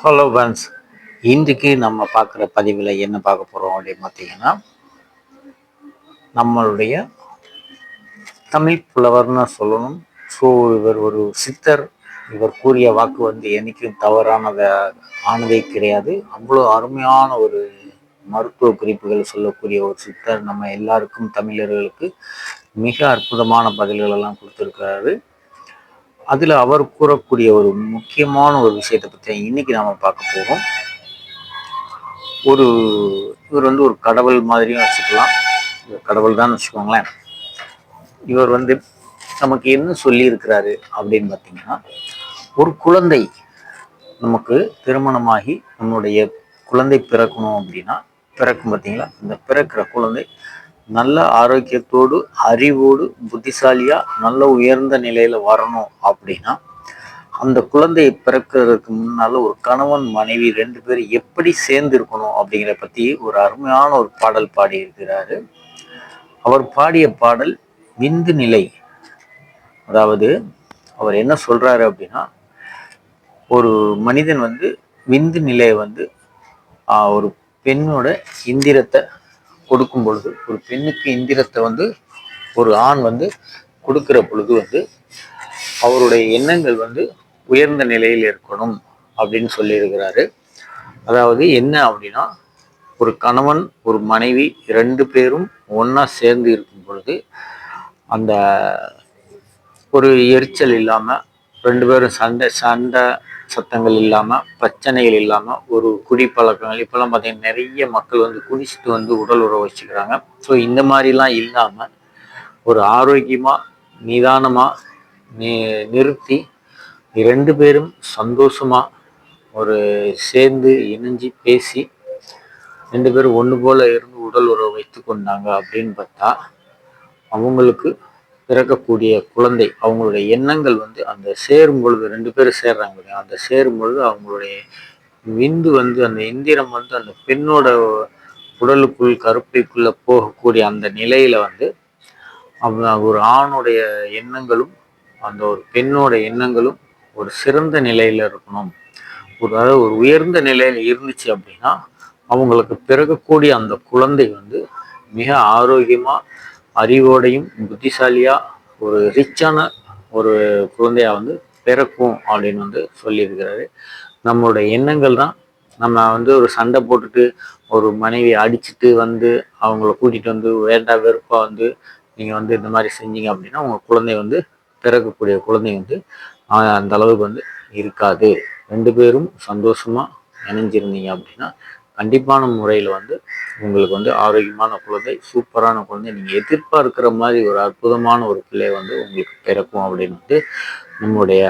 Hello buns இன்றைக்கு நம்ம பார்க்குற பதிவில் என்ன பார்க்க போகிறோம் அப்படின்னு பார்த்தீங்கன்னா நம்மளுடைய தமிழ் புலவர்னு சொல்லணும். ஸோ இவர் ஒரு சித்தர். இவர் கூறிய வாக்கு வந்து என்றைக்கும் தவறானதை ஆனதே கிடையாது. அவ்வளோ அருமையான ஒரு மருத்துவ குறிப்புகள் சொல்லக்கூடிய ஒரு சித்தர் நம்ம எல்லாருக்கும் தமிழர்களுக்கு மிக அற்புதமான பதில்களெல்லாம் கொடுத்துருக்கிறாரு. கொடுத்துருக்காரு அதில் அவர் கூறக்கூடிய ஒரு முக்கியமான ஒரு விஷயத்தை பற்றி இன்னைக்கு நாம் பார்க்க போகிறோம் ஒரு இவர் வந்து ஒரு கடவுள் மாதிரியும் வச்சுக்கலாம். கடவுள் தான் வச்சுக்கோங்களேன். இவர் வந்து நமக்கு என்ன சொல்லியிருக்கிறாரு அப்படின்னு பார்த்தீங்கன்னா ஒரு குழந்தை நமக்கு திருமணமாகி நம்மளுடைய குழந்தை பிறக்கணும் அப்படின்னா பிறக்கும் பார்த்தீங்களா? இந்த பிறக்கிற குழந்தை நல்ல ஆரோக்கியத்தோடு அறிவோடு புத்திசாலியாக நல்ல உயர்ந்த நிலையில் வரணும் அப்படின்னா அந்த குழந்தையை பிறக்கிறதுக்கு முன்னால் ஒரு கணவன் மனைவி ரெண்டு பேரும் எப்படி சேர்ந்து இருக்கணும் அப்படிங்கிற பற்றி ஒரு அருமையான ஒரு பாடல் பாடி இருக்கிறாரு அவர் பாடிய பாடல் விந்து நிலை. அதாவது அவர் என்ன சொல்கிறாரு அப்படின்னா ஒரு மனிதன் வந்து விந்து நிலையை வந்து ஒரு பெண்ணோட இந்திரத்தை கொடுக்கும் பொழுது ஒரு பெண்ணுக்கு இந்திரத்தை வந்து ஒரு ஆண் வந்து கொடுக்கிற பொழுது வந்து அவருடைய எண்ணங்கள் வந்து உயர்ந்த நிலையில் இருக்கணும் அப்படின்னு சொல்லியிருக்கிறாரு. அதாவது என்ன அப்படின்னா ஒரு கணவன் ஒரு மனைவி ரெண்டு பேரும் ஒன்றா சேர்ந்து இருக்கும் பொழுது அந்த ஒரு எரிச்சல் இல்லாமல் ரெண்டு பேரும் சண்டை சண்டை சத்தங்கள் இல்லாமல் பிரச்சனைகள் இல்லாமல் ஒரு குடிப்பழக்கங்கள். இப்போல்லாம் பார்த்தீங்கன்னா நிறைய மக்கள் வந்து குடிச்சிட்டு வந்து உடல் உறவு வச்சுக்கிறாங்க. ஸோ இந்த மாதிரிலாம் இல்லாமல் ஒரு ஆரோக்கியமாக நிதானமாக நி நிறுத்தி ரெண்டு பேரும் சந்தோஷமாக ஒரு சேர்ந்து இணைஞ்சு பேசி ரெண்டு பேரும் ஒன்று போல் இருந்து உடல் உறவு வைத்து கொண்டாங்க அப்படின்னு பார்த்தா அவங்களுக்கு பிறக்கக்கூடிய குழந்தை அவங்களுடைய எண்ணங்கள் வந்து அந்த சேரும் பொழுது ரெண்டு பேரும் சேர்றாங்க இல்லையா? அந்த சேரும் பொழுது அவங்களுடைய விந்து வந்து அந்த இந்திரம் வந்து அந்த பெண்ணோட உடலுக்குள் கருப்பைக்குள்ள போகக்கூடிய அந்த நிலையில வந்து ஒரு ஆணுடைய எண்ணங்களும் அந்த ஒரு பெண்ணோட எண்ணங்களும் ஒரு சிறந்த நிலையில இருக்கணும். ஒரு அதாவது ஒரு உயர்ந்த நிலையில இருந்துச்சு அப்படின்னா அவங்களுக்கு பிறக்கக்கூடிய அந்த குழந்தை வந்து மிக ஆரோக்கியமா அறிவோடையும் புத்திசாலியாக ஒரு ரிச்சான ஒரு குழந்தையாக வந்து பிறக்கும் அப்படின்னு வந்து சொல்லியிருக்கிறாரு. நம்மளோட எண்ணங்கள் தான். நம்ம வந்து ஒரு சண்டை போட்டுட்டு ஒரு மனைவி அடிச்சுட்டு வந்து அவங்கள கூட்டிகிட்டு வந்து வேண்டா வெறுப்பாக வந்து நீங்கள் வந்து இந்த மாதிரி செஞ்சீங்க அப்படின்னா உங்கள் குழந்தை வந்து பிறக்கக்கூடிய குழந்தை வந்து அந்த அளவுக்கு வந்து இருக்காது. ரெண்டு பேரும் சந்தோஷமாக இணைஞ்சிருந்தீங்க அப்படின்னா கண்டிப்பான முறையில் வந்து உங்களுக்கு வந்து ஆரோக்கியமான குழந்தை சூப்பரான குழந்தை. நீங்கள் எதிர்பார்க்கிற மாதிரி ஒரு அற்புதமான ஒரு பிள்ளை வந்து உங்களுக்கு பிறக்கும் அப்படின்ட்டு நம்முடைய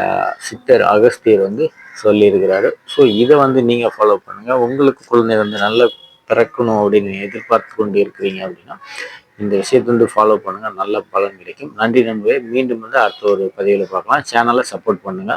சித்தர் அகஸ்தியர் வந்து சொல்லியிருக்கிறாரு. ஸோ இதை வந்து நீங்கள் ஃபாலோ பண்ணுங்கள் உங்களுக்கு குழந்தை வந்து நல்ல பிறக்கணும் அப்படின்னு எதிர்பார்த்து கொண்டு இருக்கிறீங்க அப்படின்னா இந்த விஷயத்தை வந்து ஃபாலோ பண்ணுங்கள் நல்ல பலன் கிடைக்கும். நன்றி நண்பர்களே. மீண்டும் வந்து அடுத்த ஒரு பதிவில் பார்க்கலாம். சேனலை சப்போர்ட் பண்ணுங்கள்